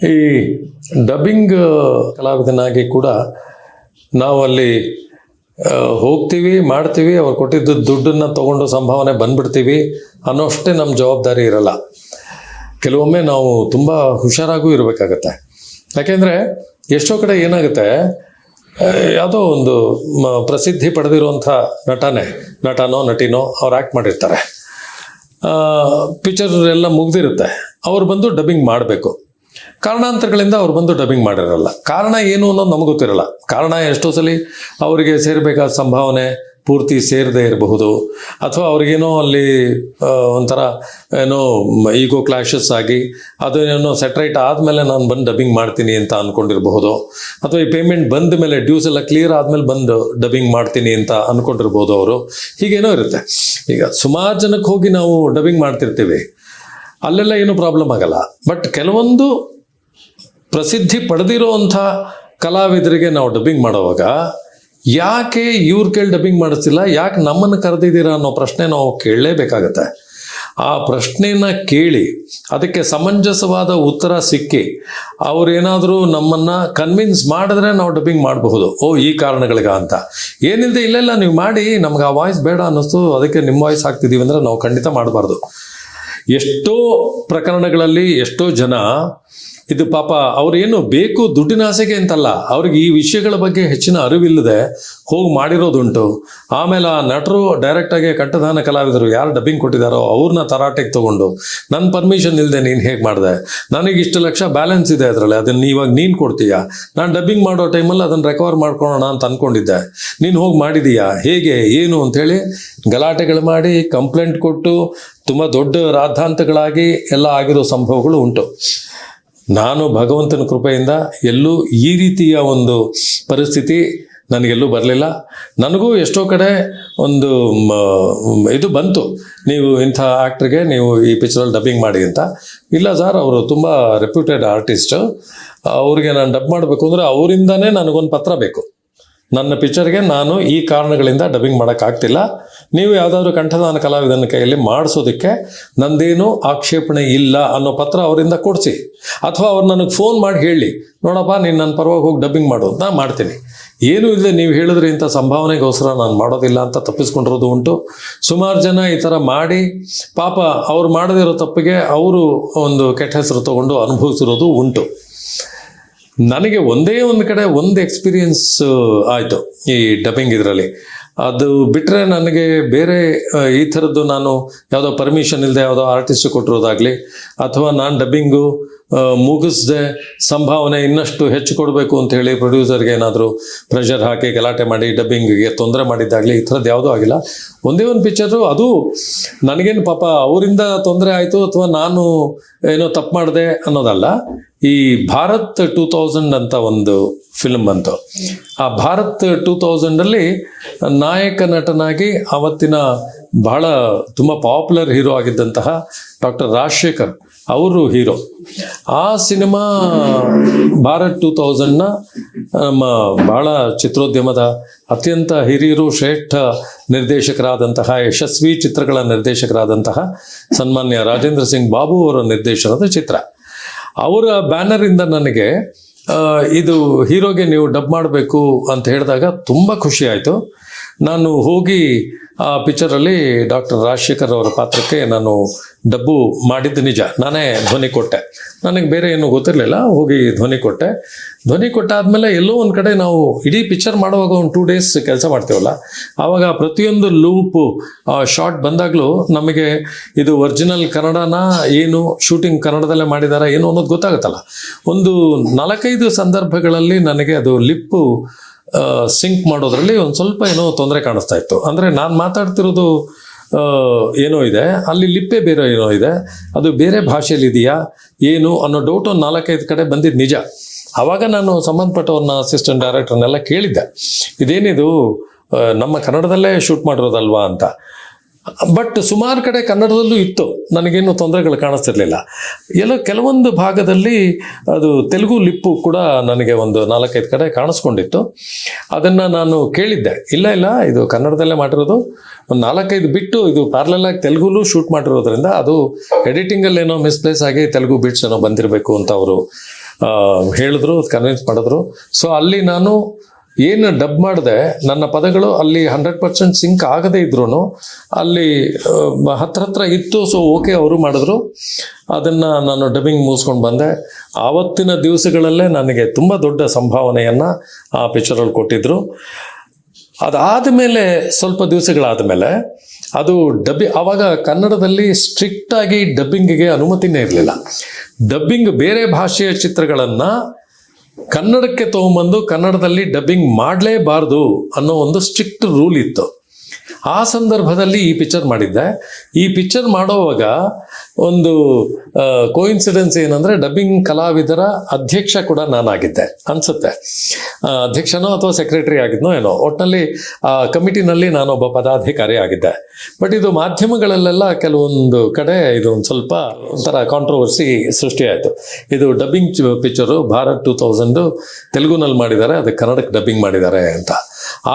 ಈ ಡಬ್ಬಿಂಗ್ ಕಲಾವಿದನಾಗಿ ಕೂಡ ನಾವು ಅಲ್ಲಿ ಹೋಗ್ತೀವಿ, ಮಾಡ್ತೀವಿ, ಅವ್ರು ಕೊಟ್ಟಿದ್ದ ದುಡ್ಡನ್ನು ತಗೊಂಡು ಸಂಭಾವನೆ ಬಂದ್ಬಿಡ್ತೀವಿ ಅನ್ನೋಷ್ಟೇ ನಮ್ಮ ಜವಾಬ್ದಾರಿ ಇರಲ್ಲ. ಕೆಲವೊಮ್ಮೆ ನಾವು ತುಂಬ ಹುಷಾರಾಗೂ ಇರಬೇಕಾಗತ್ತೆ. ಯಾಕೆಂದರೆ ಎಷ್ಟೋ ಕಡೆ ಏನಾಗುತ್ತೆ ಯಾವುದೋ ಒಂದು ಪ್ರಸಿದ್ಧಿ ಪಡೆದಿರುವಂಥ ನಟನೆ, ನಟನೋ, ನಟಿನೋ ಅವ್ರು ಆ್ಯಕ್ಟ್ ಮಾಡಿರ್ತಾರೆ. ಪಿಕ್ಚರ್ ಎಲ್ಲ ಮುಗ್ದಿರುತ್ತೆ. ಅವ್ರು ಬಂದು ಡಬ್ಬಿಂಗ್ ಮಾಡಬೇಕು. ಕಾರಣಾಂತರಗಳಿಂದ ಅವ್ರು ಬಂದು ಡಬ್ಬಿಂಗ್ ಮಾಡಿರಲ್ಲ. ಕಾರಣ ಏನು ಅನ್ನೋದು ನಮಗೆ ಗೊತ್ತಿರಲ್ಲ. ಕಾರಣ ಎಷ್ಟೋ ಸಲ ಅವರಿಗೆ ಸೇರಬೇಕಾದ ಸಂಭಾವನೆ ಪೂರ್ತಿ ಸೇರದೇ ಇರಬಹುದು. ಅಥವಾ ಅವ್ರಿಗೇನೋ ಅಲ್ಲಿ ಒಂಥರ ಏನೋ ಈಗೋ ಕ್ಲಾಶಸ್ ಆಗಿ ಅದು ಏನೋ ಸೆಟ್ರೈಟ್ ಆದಮೇಲೆ ನಾನು ಬಂದು ಡಬ್ಬಿಂಗ್ ಮಾಡ್ತೀನಿ ಅಂತ ಅಂದ್ಕೊಂಡಿರಬಹುದು ಅಥವಾ ಈ ಪೇಮೆಂಟ್ ಬಂದ ಮೇಲೆ ಡ್ಯೂಸ್ ಎಲ್ಲ ಕ್ಲಿಯರ್ ಆದಮೇಲೆ ಬಂದು ಡಬ್ಬಿಂಗ್ ಮಾಡ್ತೀನಿ ಅಂತ ಅಂದ್ಕೊಂಡಿರ್ಬೋದು ಅವರು. ಹೀಗೇನೋ ಇರುತ್ತೆ. ಈಗ ಸುಮಾರು ಜನಕ್ಕೆ ಹೋಗಿ ನಾವು ಡಬ್ಬಿಂಗ್ ಮಾಡ್ತಿರ್ತೀವಿ. ಅಲ್ಲೆಲ್ಲ ಏನು ಪ್ರಾಬ್ಲಮ್ ಆಗಲ್ಲ. ಬಟ್ ಕೆಲವೊಂದು ಪ್ರಸಿದ್ಧಿ ಪಡೆದಿರೋವಂಥ ಕಲಾವಿದರಿಗೆ ನಾವು ಡಬ್ಬಿಂಗ್ ಮಾಡುವಾಗ ಯಾಕೆ ಇವ್ರ ಕೇಳಿ ಡಬ್ಬಿಂಗ್ ಮಾಡಿಸ್ತಿಲ್ಲ, ಯಾಕೆ ನಮ್ಮನ್ನು ಕರೆದಿದ್ದೀರಾ ಅನ್ನೋ ಪ್ರಶ್ನೆ ನಾವು ಕೇಳಲೇಬೇಕಾಗತ್ತೆ. ಆ ಪ್ರಶ್ನೆನ ಕೇಳಿ ಅದಕ್ಕೆ ಸಮಂಜಸವಾದ ಉತ್ತರ ಸಿಕ್ಕಿ ಅವರೇನಾದರೂ ನಮ್ಮನ್ನು ಕನ್ವಿನ್ಸ್ ಮಾಡಿದ್ರೆ ನಾವು ಡಬ್ಬಿಂಗ್ ಮಾಡಬಹುದು. ಓ, ಈ ಕಾರಣಗಳಿಗ ಅಂತ. ಏನಿಲ್ಲದೆ ಇಲ್ಲೆಲ್ಲ ನೀವು ಮಾಡಿ, ನಮ್ಗೆ ಆ ವಾಯ್ಸ್ ಬೇಡ ಅನ್ನಿಸ್ತು, ಅದಕ್ಕೆ ನಿಮ್ಮ ವಾಯ್ಸ್ ಹಾಕ್ತಿದ್ದೀವಿ ಅಂದರೆ ನಾವು ಖಂಡಿತ ಮಾಡಬಾರ್ದು. ಎಷ್ಟೋ ಪ್ರಕರಣಗಳಲ್ಲಿ ಎಷ್ಟೋ ಜನ ಇದು ಪಾಪ ಅವ್ರೇನು ಬೇಕು ದುಡ್ಡಿನ ಆಸೆಗೆ ಅಂತಲ್ಲ. ಅವ್ರಿಗೆ ಈ ವಿಷಯಗಳ ಬಗ್ಗೆ ಹೆಚ್ಚಿನ ಅರಿವಿಲ್ಲದೆ ಹೋಗಿ ಮಾಡಿರೋದುಂಟು. ಆಮೇಲೆ ಆ ನಟರು ಡೈರೆಕ್ಟಾಗಿ ಕಂಠದಾನ ಕಲಾವಿದರು ಯಾರು ಡಬ್ಬಿಂಗ್ ಕೊಟ್ಟಿದ್ದಾರೋ ಅವ್ರನ್ನ ತರಾಟೆಗೆ ತಗೊಂಡು ನನ್ನ ಪರ್ಮಿಷನ್ ಇಲ್ಲದೆ ನೀನು ಹೇಗೆ ಮಾಡಿದೆ? ನನಗೆ ಇಷ್ಟು ಲಕ್ಷ ಬ್ಯಾಲೆನ್ಸ್ ಇದೆ ಅದರಲ್ಲಿ ಅದನ್ನ ಇವಾಗ ನೀನು ಕೊಡ್ತೀಯಾ? ನಾನು ಡಬ್ಬಿಂಗ್ ಮಾಡೋ ಟೈಮಲ್ಲಿ ಅದನ್ನು ರೆಕವರ್ ಮಾಡ್ಕೊಳ್ಳೋಣ ಅಂತ ಅಂದ್ಕೊಂಡಿದ್ದೆ ನೀನು ಹೋಗಿ ಮಾಡಿದೀಯಾ? ಹೇಗೆ? ಏನು? ಅಂಥೇಳಿ ಗಲಾಟೆಗಳು ಮಾಡಿ ಕಂಪ್ಲೇಂಟ್ ಕೊಟ್ಟು, ತುಂಬ ದೊಡ್ಡ ರಾದ್ಧಾಂತಗಳಾಗಿ ಎಲ್ಲ ಆಗಿರೋ ಸಂಭವಗಳು ಉಂಟು. ನಾನು ಭಗವಂತನ ಕೃಪೆಯಿಂದ ಎಲ್ಲೂ ಈ ರೀತಿಯ ಒಂದು ಪರಿಸ್ಥಿತಿ ನನಗೆಲ್ಲೂ ಬರಲಿಲ್ಲ. ನನಗೂ ಎಷ್ಟೋ ಕಡೆ ಒಂದು ಇದು ಬಂತು. ನೀವು ಇಂಥ ಆ್ಯಕ್ಟ್ರಿಗೆ ನೀವು ಈ ಪಿಕ್ಚರಲ್ಲಿ ಡಬ್ಬಿಂಗ್ ಮಾಡಿ ಅಂತ. ಇಲ್ಲ ಸರ್ ಅವರು ತುಂಬ ರೆಪ್ಯೂಟೆಡ್ ಆರ್ಟಿಸ್ಟು ಅವ್ರಿಗೆ ನಾನು ಡಬ್ ಮಾಡಬೇಕು ಅಂದರೆ ಅವರಿಂದನೇ ನನಗೊಂದು ಪತ್ರ ಬೇಕು. ನನ್ನ ಪಿಕ್ಚರ್ಗೆ ನಾನು ಈ ಕಾರಣಗಳಿಂದ ಡಬ್ಬಿಂಗ್ ಮಾಡೋಕ್ಕಾಗ್ತಿಲ್ಲ. ನೀವು ಯಾವುದಾದ್ರೂ ಕಂಠದಾನ ಕಲಾವಿದನ ಕೈಯಲ್ಲಿ ಮಾಡಿಸೋದಕ್ಕೆ ನಂದೇನು ಆಕ್ಷೇಪಣೆ ಇಲ್ಲ ಅನ್ನೋ ಪತ್ರ ಅವರಿಂದ ಕೊಡಿಸಿ. ಅಥವಾ ಅವ್ರು ನನಗೆ ಫೋನ್ ಮಾಡಿ ಹೇಳಿ, ನೋಡಪ್ಪ, ನೀನು ನನ್ನ ಪರವಾಗಿ ಹೋಗಿ ಡಬ್ಬಿಂಗ್ ಮಾಡು ಅಂತ ಮಾಡ್ತೀನಿ. ಏನೂ ಇಲ್ಲದೆ ನೀವು ಹೇಳಿದ್ರೆ ಇಂಥ ಸಂಭಾವನೆಗೋಸ್ಕರ ನಾನು ಮಾಡೋದಿಲ್ಲ ಅಂತ ತಪ್ಪಿಸ್ಕೊಂಡಿರೋದು ಉಂಟು. ಸುಮಾರು ಜನ ಈ ಥರ ಮಾಡಿ, ಪಾಪ ಅವ್ರು ಮಾಡದಿರೋ ತಪ್ಪಿಗೆ ಅವರು ಒಂದು ಕೆಟ್ಟ ಹೆಸರು ತಗೊಂಡು ಅನುಭವಿಸಿರೋದು ಉಂಟು. ನನಗೆ ಒಂದೇ ಒಂದು ಕಡೆ ಒಂದು ಎಕ್ಸ್ಪೀರಿಯನ್ಸ್ ಆಯಿತು ಈ ಡಬ್ಬಿಂಗ್ ಇದರಲ್ಲಿ. ಅದು ಬಿಟ್ಟರೆ ನನಗೆ ಬೇರೆ ಈ ಥರದ್ದು ನಾನು ಯಾವುದೋ ಪರ್ಮಿಷನ್ ಇಲ್ಲದೆ ಯಾವುದೋ ಆರ್ಟಿಸ್ಟ್ ಕೊಟ್ಟಿರೋದಾಗಲಿ, ಅಥವಾ ನಾನು ಡಬ್ಬಿಂಗು ಮುಗಿಸ್ದೆ ಸಂಭಾವನೆ ಇನ್ನಷ್ಟು ಹೆಚ್ಚು ಕೊಡಬೇಕು ಅಂತ ಹೇಳಿ ಪ್ರೊಡ್ಯೂಸರ್ಗೆ ಏನಾದರೂ ಪ್ರೆಷರ್ ಹಾಕಿ ಗಲಾಟೆ ಮಾಡಿ ಡಬ್ಬಿಂಗ್ಗೆ ತೊಂದರೆ ಮಾಡಿದ್ದಾಗಲಿ ಈ ಥರದ್ದು ಯಾವುದೂ ಆಗಿಲ್ಲ. ಒಂದೇ ಒಂದು ಪಿಕ್ಚರು ಅದು ನನಗೇನು ಪಾಪ ಅವರಿಂದ ತೊಂದರೆ ಆಯಿತು ಅಥವಾ ನಾನು ಏನೋ ತಪ್ಪು ಮಾಡಿದೆ ಅನ್ನೋದಲ್ಲ. ಈ ಭಾರತ್ ಟೂ ತೌಸಂಡ್ ಅಂತ ಒಂದು ಫಿಲ್ಮ್ ಬಂತು. ಆ ಭಾರತ್ ಟೂ ತೌಸಂಡಲ್ಲಿ ನಾಯಕ ನಟನಾಗಿ ಆವತ್ತಿನ ಬಹಳ ತುಂಬ ಪಾಪ್ಯುಲರ್ ಹೀರೋ ಆಗಿದ್ದಂತಹ ಡಾಕ್ಟರ್ ರಾಜಶೇಖರ್ ಅವರು ಹೀರೋ. ಆ ಸಿನಿಮಾ ಭಾರತ್ ಟೂ ತೌಸಂಡ್ನ ನಮ್ಮ ಬಹಳ ಚಿತ್ರೋದ್ಯಮದ ಅತ್ಯಂತ ಹಿರಿಯರು, ಶ್ರೇಷ್ಠ ನಿರ್ದೇಶಕರಾದಂತಹ, ಯಶಸ್ವಿ ಚಿತ್ರಗಳ ನಿರ್ದೇಶಕರಾದಂತಹ ಸನ್ಮಾನ್ಯ ರಾಜೇಂದ್ರ ಸಿಂಗ್ ಬಾಬು ಅವರ ನಿರ್ದೇಶನದ ಚಿತ್ರ. ಅವರ ಬ್ಯಾನರಿಂದ ನನಗೆ ಇದು ಹೀರೋಗೆ ನೀವು ಡಬ್ ಮಾಡಬೇಕು ಅಂತ ಹೇಳಿದಾಗ ತುಂಬ ಖುಷಿ ಆಯಿತು. ನಾನು ಹೋಗಿ ಆ ಪಿಕ್ಚರಲ್ಲಿ ಡಾಕ್ಟರ್ ರಾಜಶೇಖರ್ ಅವರ ಪಾತ್ರಕ್ಕೆ ನಾನು ಡಬ್ಬು ಮಾಡಿದ್ದು ನಿಜ. ನಾನೇ ಧ್ವನಿ ಕೊಟ್ಟೆ. ನನಗೆ ಬೇರೆ ಏನೂ ಗೊತ್ತಿರಲಿಲ್ಲ. ಹೋಗಿ ಧ್ವನಿ ಕೊಟ್ಟೆ. ಧ್ವನಿ ಕೊಟ್ಟಾದ್ಮೇಲೆ ಎಲ್ಲೋ ಒಂದು ಕಡೆ ನಾವು ಇಡೀ ಪಿಕ್ಚರ್ ಮಾಡುವಾಗ ಒಂದು ಟೂ ಡೇಸ್ ಕೆಲಸ ಮಾಡ್ತೀವಲ್ಲ? ಆವಾಗ ಪ್ರತಿಯೊಂದು ಲೂಪು ಶಾರ್ಟ್ ಬಂದಾಗಲೂ ನಮಗೆ ಇದು ಒರಿಜಿನಲ್ ಕನ್ನಡನ ಏನು ಶೂಟಿಂಗ್ ಕನ್ನಡದಲ್ಲೇ ಮಾಡಿದಾರ, ಏನು ಅನ್ನೋದು ಗೊತ್ತಾಗುತ್ತಲ್ಲ. ಒಂದು ನಾಲ್ಕೈದು ಸಂದರ್ಭಗಳಲ್ಲಿ ನನಗೆ ಅದು ಲಿಪ್ಪು ಸಿಂಕ್ ಮಾಡೋದ್ರಲ್ಲಿ ಒಂದು ಸ್ವಲ್ಪ ಏನೋ ತೊಂದರೆ ಕಾಣಿಸ್ತಾ ಇತ್ತು. ಅಂದರೆ ನಾನು ಮಾತಾಡ್ತಿರೋದು ಏನೋ ಇದೆ, ಅಲ್ಲಿ ಲಿಪ್ಪೆ ಬೇರೆ ಏನೋ ಇದೆ, ಅದು ಬೇರೆ ಭಾಷೆಯಲ್ಲಿ ಇದೆಯಾ, ಏನು ಅನ್ನೋ ಡೌಟ್ ಒಂದು ನಾಲ್ಕೈದು ಕಡೆ ಬಂದಿದ್ದು ನಿಜ. ಆವಾಗ ನಾನು ಸಂಬಂಧಪಟ್ಟವ್ರನ್ನ ಅಸಿಸ್ಟೆಂಟ್ ಡೈರೆಕ್ಟರ್ನೆಲ್ಲ ಕೇಳಿದ್ದೆ. ಇದೇನಿದು ನಮ್ಮ ಕನ್ನಡದಲ್ಲೇ ಶೂಟ್ ಮಾಡಿರೋದಲ್ವಾ ಅಂತ. ಬಟ್ ಸುಮಾರು ಕಡೆ ಕನ್ನಡದಲ್ಲೂ ಇತ್ತು. ನನಗೇನು ತೊಂದರೆಗಳು ಕಾಣಿಸ್ತಿರ್ಲಿಲ್ಲ. ಎಲ್ಲೋ ಕೆಲವೊಂದು ಭಾಗದಲ್ಲಿ ಅದು ತೆಲುಗು ಲಿಪ್ಪು ಕೂಡ ನನಗೆ ಒಂದು ನಾಲ್ಕೈದು ಕಡೆ ಕಾಣಿಸ್ಕೊಂಡಿತ್ತು. ಅದನ್ನು ನಾನು ಕೇಳಿದ್ದೆ. ಇಲ್ಲ ಇಲ್ಲ, ಇದು ಕನ್ನಡದಲ್ಲೇ ಮಾಡಿರೋದು. ಒಂದು ನಾಲ್ಕೈದು ಬಿಟ್ಟು ಇದು ಪ್ಯಾರಲಲ್ ಆಗಿ ತೆಲುಗುಲೂ ಶೂಟ್ ಮಾಡಿರೋದ್ರಿಂದ ಅದು ಎಡಿಟಿಂಗಲ್ಲಿ ಏನೋ ಮಿಸ್ಪ್ಲೇಸ್ ಆಗಿ ತೆಲುಗು ಬಿಟ್ಸ್ ಏನೋ ಬಂದಿರಬೇಕು ಅಂತ ಅವರು ಹೇಳಿದ್ರು ಕನ್ವಿನ್ಸ್ ಮಾಡಿದ್ರು. ಸೊ ಅಲ್ಲಿ ನಾನು ಏನು ಡಬ್ ಮಾಡಿದೆ, ನನ್ನ ಪದಗಳು ಅಲ್ಲಿ ಹಂಡ್ರೆಡ್ ಪರ್ಸೆಂಟ್ ಸಿಂಕ್ ಆಗದೇ ಇದ್ರು ಅಲ್ಲಿ ಹತ್ರ ಹತ್ರ ಇತ್ತು ಸೊ ಓಕೆ ಅವರು ಮಾಡಿದ್ರು. ಅದನ್ನು ನಾನು ಡಬ್ಬಿಂಗ್ ಮುಗಿಸ್ಕೊಂಡು ಬಂದೆ. ಆವತ್ತಿನ ದಿವಸಗಳಲ್ಲೇ ನನಗೆ ತುಂಬ ದೊಡ್ಡ ಸಂಭಾವನೆಯನ್ನು ಆ ಪಿಕ್ಚರಲ್ಲಿ ಕೊಟ್ಟಿದ್ದರು ಅದಾದ ಮೇಲೆ ಸ್ವಲ್ಪ ದಿವಸಗಳಾದ ಮೇಲೆ ಅದು ಡಬ್ಬಿ ಆವಾಗ ಕನ್ನಡದಲ್ಲಿ ಸ್ಟ್ರಿಕ್ಟ್ ಆಗಿ ಡಬ್ಬಿಂಗಿಗೆ ಅನುಮತಿನೇ ಇರಲಿಲ್ಲ. ಡಬ್ಬಿಂಗ್ ಬೇರೆ ಭಾಷೆಯ ಚಿತ್ರಗಳನ್ನು ಕನ್ನಡಕ್ಕೆ ತೊಗೊಂಬಂದು ಕನ್ನಡದಲ್ಲಿ ಡಬ್ಬಿಂಗ್ ಮಾಡಲೇಬಾರ್ದು ಅನ್ನೋ ಒಂದು ಸ್ಟ್ರಿಕ್ಟ್ ರೂಲ್ ಇತ್ತು. ಆ ಸಂದರ್ಭದಲ್ಲಿ ಈ ಪಿಕ್ಚರ್ ಮಾಡಿದ್ದೆ. ಈ ಪಿಕ್ಚರ್ ಮಾಡೋವಾಗ ಒಂದು ಕೋಇನ್ಸಿಡೆನ್ಸ್ ಏನಂದ್ರೆ ಡಬ್ಬಿಂಗ್ ಕಲಾವಿದರ ಅಧ್ಯಕ್ಷ ಕೂಡ ನಾನಾಗಿದ್ದೆ. ಅನ್ಸುತ್ತೆ. ಅಧ್ಯಕ್ಷನೋ ಅಥವಾ ಸೆಕ್ರೆಟರಿ ಆಗಿದ್ನೋ ಏನೋ. ಒಟ್ಟಿನಲ್ಲಿ ಆ, ಕಮಿಟಿನಲ್ಲಿ ನಾನೊಬ್ಬ ಪದಾಧಿಕಾರಿ ಆಗಿದ್ದೆ. ಬಟ್ ಇದು ಮಾಧ್ಯಮಗಳಲ್ಲೆಲ್ಲ ಕೆಲವೊಂದು ಕಡೆ ಇದು ಒಂದು ಸ್ವಲ್ಪ ಒಂಥರ ಕಾಂಟ್ರವರ್ಸಿ ಸೃಷ್ಟಿಯಾಯಿತು. ಇದು dubbing picture Bharat two thousand ತೆಲುಗುನಲ್ಲಿ ಮಾಡಿದ್ದಾರೆ ಅದಕ್ಕೆ ಕನ್ನಡಕ್ಕೆ ಡಬ್ಬಿಂಗ್ ಮಾಡಿದ್ದಾರೆ ಅಂತ.